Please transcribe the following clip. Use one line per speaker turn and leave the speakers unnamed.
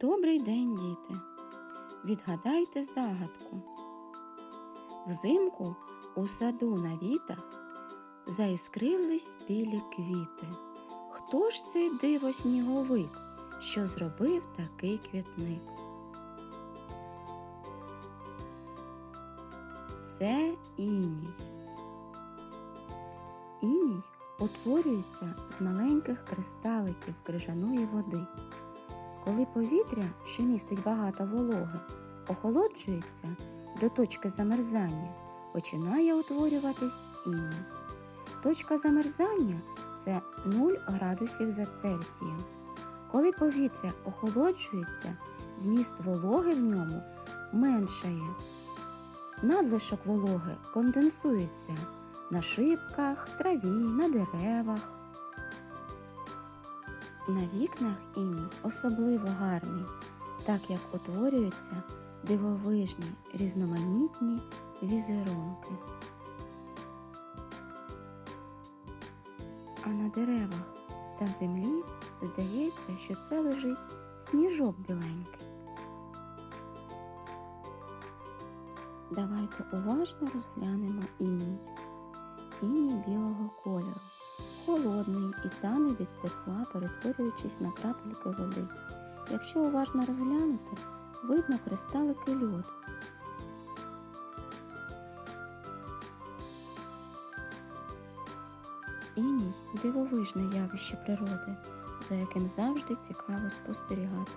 Добрий день, діти! Відгадайте загадку. Взимку у саду на вітах заіскрились білі квіти. Хто ж цей диво сніговик, що зробив такий квітник? Це іній. Іній утворюється з маленьких кристаликів крижаної води. Коли повітря, що містить багато вологи, охолоджується до точки замерзання, починає утворюватись іній. Точка замерзання це 0 градусів за Цельсієм. Коли повітря охолоджується, вміст вологи в ньому меншає. Надлишок вологи конденсується на шибках, траві, на деревах. На вікнах іній особливо гарний, так як утворюються дивовижні різноманітні візерунки. А на деревах та землі здається, що це лежить сніжок біленький. Давайте уважно розглянемо іній. Іній білого кольору холодний і тане від тепла, перетворюючись на крапельки води. Якщо уважно розглянути, видно кристалики льоду. Іній дивовижне явище природи, за яким завжди цікаво спостерігати.